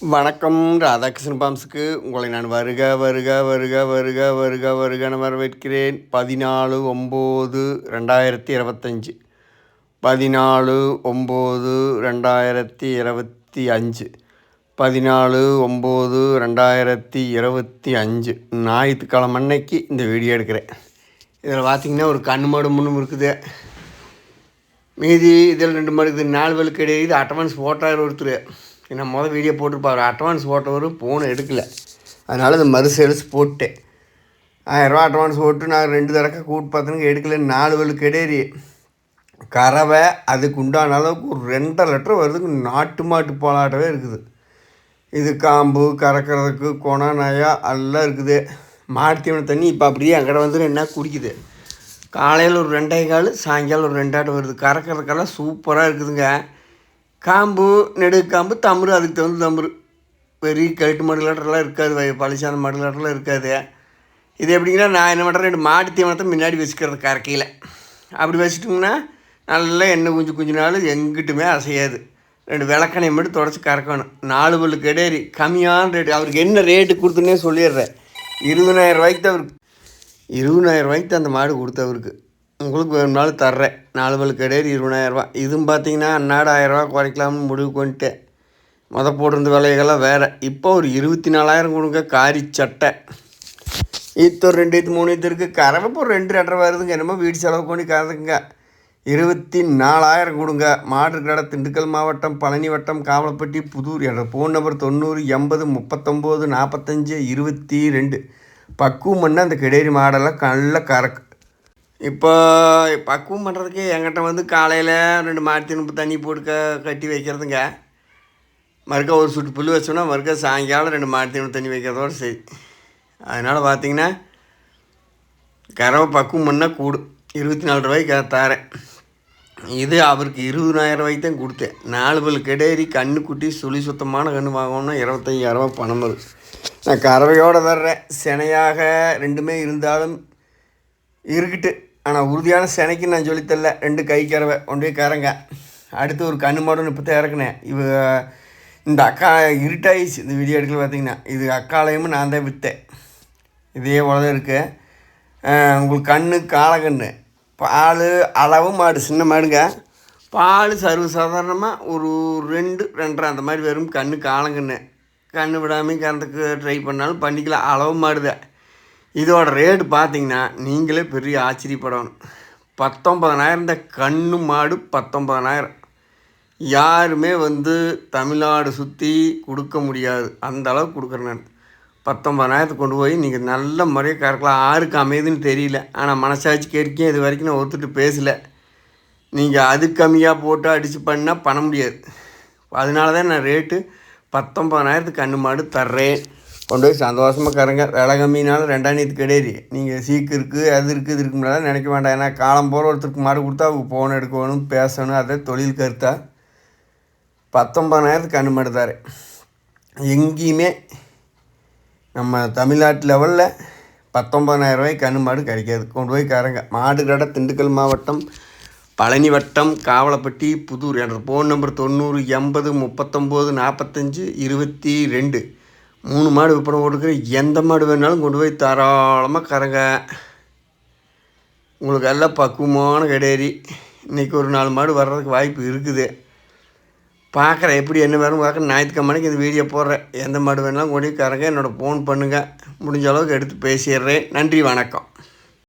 வணக்கம் ராதாகிருஷ்ண பாம்ஸுக்கு. உங்களை நான் வருக வருக வருக வருக வருக வருகன வரவேற்கிறேன். பதினாலு ஒம்பது ரெண்டாயிரத்தி இருபத்தஞ்சி. பதினாலு ஒம்பது ரெண்டாயிரத்தி இருபத்தி அஞ்சு. பதினாலு ஒம்பது ரெண்டாயிரத்தி இருபத்தி அஞ்சு. ஞாயிற்றுக்கிழமை அன்னைக்கு இந்த வீடியோ எடுக்கிறேன். இதில் பார்த்திங்கன்னா ஒரு கண் மாடு முன்னும் இருக்குது. மீதி இதில் ரெண்டு மாடு இருக்குது. நாலு வலுக்கு இது அட்டவன்ஸ் போட்டார் ஒருத்தர். நான் மொதல் வீடியோ போட்டிருப்பார். அட்வான்ஸ் போட்டவர் ஃபோன் எடுக்கலை. அதனால் அந்த மறு சேல்ஸ் போட்டேன். ஆயிரரூவா அட்வான்ஸ் போட்டு நான் ரெண்டு தடவை கூட்டு பார்த்தனுக்கு எடுக்கல நாலு வேலு கிடையாது கறவை அதுக்கு உண்டான அளவுக்கு ஒரு ரெண்டரை லிட்டர் வருதுக்கு நாட்டு மாட்டு போலாட்டவே இருக்குது. இது காம்பு கறக்கிறதுக்கு கொண நயா எல்லாம் இருக்குது. மாட்டுத்தீவன தண்ணி இப்போ அப்படியே அங்கே வந்து என்ன குடிக்குது? காலையில் ஒரு ரெண்டே கால் சாயங்காலம் ஒரு ரெண்டாட்டம் வருது. கறக்கிறதுக்கெல்லாம் சூப்பராக இருக்குதுங்க. காம்பு நெடுக்காம்பு தம்பு அதுக்கு தகுந்த தம்பு பெரிய கழுட்டு மடுலாட்டெல்லாம் இருக்காது வய பழசான மடுலாட்டெல்லாம் இருக்காது. இது எப்படிங்கன்னா நான் என்ன பண்ணுறேன் ரெண்டு மாட்டு தீவனத்தை முன்னாடி வச்சுக்கிறது கறக்கையில் அப்படி வச்சுட்டோம்னா நல்லா எண்ணெய் குஞ்சு குஞ்சு நாள் எங்கிட்டுமே அசையாது. ரெண்டு விளக்கணையை மட்டும் தொடச்சி கறக்கணும் நாலு பல்லு கிடையாது கம்மியான ரேட்டு அவருக்கு என்ன ரேட்டு கொடுத்துன்னே சொல்லிடுறேன். இருபதாயிரம் ரூபாய்க்கு தான் அவருக்கு இருபதாயிரம் ரூபாய்க்கு தான் அந்த மாடு கொடுத்தவருக்கு உங்களுக்கு வேணும்னாலும் தர்றேன். நாலு பல் கிடையாது இருபதாயிரரூபா இதுவும் பார்த்தீங்கன்னா அன்னாடு ஆயிரரூவா குறைக்கலாம்னு முடிவு பண்ணிட்டேன். மொத போட்டிருந்த விலைகள்லாம் வேறு. இப்போ ஒரு இருபத்தி நாலாயிரம் கொடுங்க. காரி சட்டை. இப்போ ஒரு ரெண்டு இது மூணு இது இருக்குது கரவை இப்போ ரெண்டு ரெண்டரை வருதுங்க. என்னமோ வீடு செலவு பண்ணி கறந்துக்குங்க. இருபத்தி நாலாயிரம் கொடுங்க. மாடு கடை திண்டுக்கல் மாவட்டம் பழனி வட்டம் காவலப்பட்டி புதூர். என்ற ஃபோன் நம்பர் தொண்ணூறு எண்பது முப்பத்தொம்போது நாற்பத்தஞ்சு இருபத்தி ரெண்டு. பக்குவம் பண்ண அந்த கிடேரி மாடெல்லாம் நல்லா கறக்கு இப்போ பக்குவம் பண்ணுறதுக்கு என்கிட்ட வந்து காலையில் ரெண்டு மாட்டு தண்ணி போட்டு க கட்டி வைக்கிறதுங்க. மறுக்க ஒரு சுட்டு புல் வச்சோன்னா மறுக்க சாயங்காலம் ரெண்டு மாட்டு தண்ணி வைக்கிறதோடு சரி அதனால் பார்த்திங்கன்னா கறவை பக்குவம் பண்ணால் கூடும் இருபத்தி நாலு ரூபாய்க்கு தரேன். இது அவருக்கு இருபதாயிரம் ரூபாய்க்கு தான் கொடுத்தேன். நாலு பல் கிடையாது கண்ணு குட்டி சுழி சுத்தமான கன்று வாங்கணும்னா இருபத்தையாயிரரூபா பணம் வரும் நான் கறவையோடு வர்றேன். சினையாக ரெண்டுமே இருந்தாலும் இருக்குது ஆனால் உறுதியான சினைக்கு நான் சொல்லித்தரல ரெண்டு கை கறவை ஒன்றே கறங்க அடுத்து ஒரு கண்ணு மாடு இப்போ தான் இறக்குனேன். இவ இந்த அக்கா இருட்டாயிடுச்சு. இந்த வீடியோ எடுக்கல பார்த்தீங்கன்னா இது அக்காலையும் நான் தான் விற்றேன் இதே போல தான் இருக்குது உங்களுக்கு கண்ணு காலக்கண்ணு பால் அளவு மாடு சின்ன மாடுங்க. பால் சர்வ சாதாரணமாக ஒரு ரெண்டு ரெண்டரை அந்த மாதிரி வெறும் கண்ணு காலங்கண்ணு கண்ணு. விடாமல் கறந்துக்கு ட்ரை பண்ணாலும் பண்ணிக்கலாம். அளவு மாடுதான். இதோட ரேட்டு பார்த்தீங்கன்னா நீங்களே பெரிய ஆச்சரியப்படணும். பத்தொம்பதனாயிரம் இந்த கண்ணு மாடு பத்தொம்பதனாயிரம் யாருமே வந்து தமிழ்நாடு சுற்றி கொடுக்க முடியாது. அந்த அளவுக்கு கொடுக்குறேன் நான். கொண்டு போய் நீங்கள் நல்ல முறையாக கறக்கலாம். ஆருக்கு அமையுதுன்னு தெரியல. ஆனால் மனசாட்சி கேட்கும் இது வரைக்கும் நான் ஒத்துட்டு பேசலை. நீங்கள் அது கம்மியாக போட்டு அடித்து பண்ணால் பண்ண முடியாது. அதனால தான் நான் ரேட்டு பத்தொம்பதாயிரத்துக்கு கண்ணு மாடு தர்றேன். கொண்டு போய் சந்தோஷமாக கறங்க விலை கம்மினாலும் ரெண்டாம் நீத்து கிடையாது. நீங்கள் சீக்கு இருக்குது அது இருக்குது இது இருக்கு நினைக்க வேண்டாம். ஏன்னா காலம் போகிற ஒருத்தருக்கு மாடு கொடுத்தா அவங்க ஃபோன் எடுக்கணும் பேசணும் அதை தொழில் கருத்தா. பத்தொம்பதாயிரத்துக்கு கண்ணு மாடுதார் எங்கேயுமே நம்ம தமிழ்நாட்டு லெவலில் பத்தொம்பதாயிரம் ரூபாய்க்கு கண்ணு மாடு கிடைக்காது. கொண்டு போய் கறங்க மாடு கடை திண்டுக்கல் மாவட்டம் பழனி வட்டம் காவலப்பட்டி புதூர். என்ற ஃபோன் நம்பர் தொண்ணூறு எண்பது முப்பத்தொம்போது நாற்பத்தஞ்சு இருபத்தி ரெண்டு. மூணு மாடு விற்பனை போட்டுக்கிறேன் எந்த மாடு வேணாலும் கொண்டு போய் தாராளமாக கறங்க. உங்களுக்கு எல்லாம் பக்குவமான கிடையாது இன்றைக்கி ஒரு நாலு மாடு வர்றதுக்கு வாய்ப்பு இருக்குது. பார்க்குறேன் எப்படி என்ன வேணும் பார்க்குறேன் ஞாயிற்றுக்கிழமைக்கு இந்த வீடியோ போடுறேன். எந்த மாடு வேணாலும் கொண்டு கறங்க. என்னோடய ஃபோன் பண்ணுங்கள் முடிஞ்ச அளவுக்கு எடுத்து பேசிடுறேன். நன்றி வணக்கம்.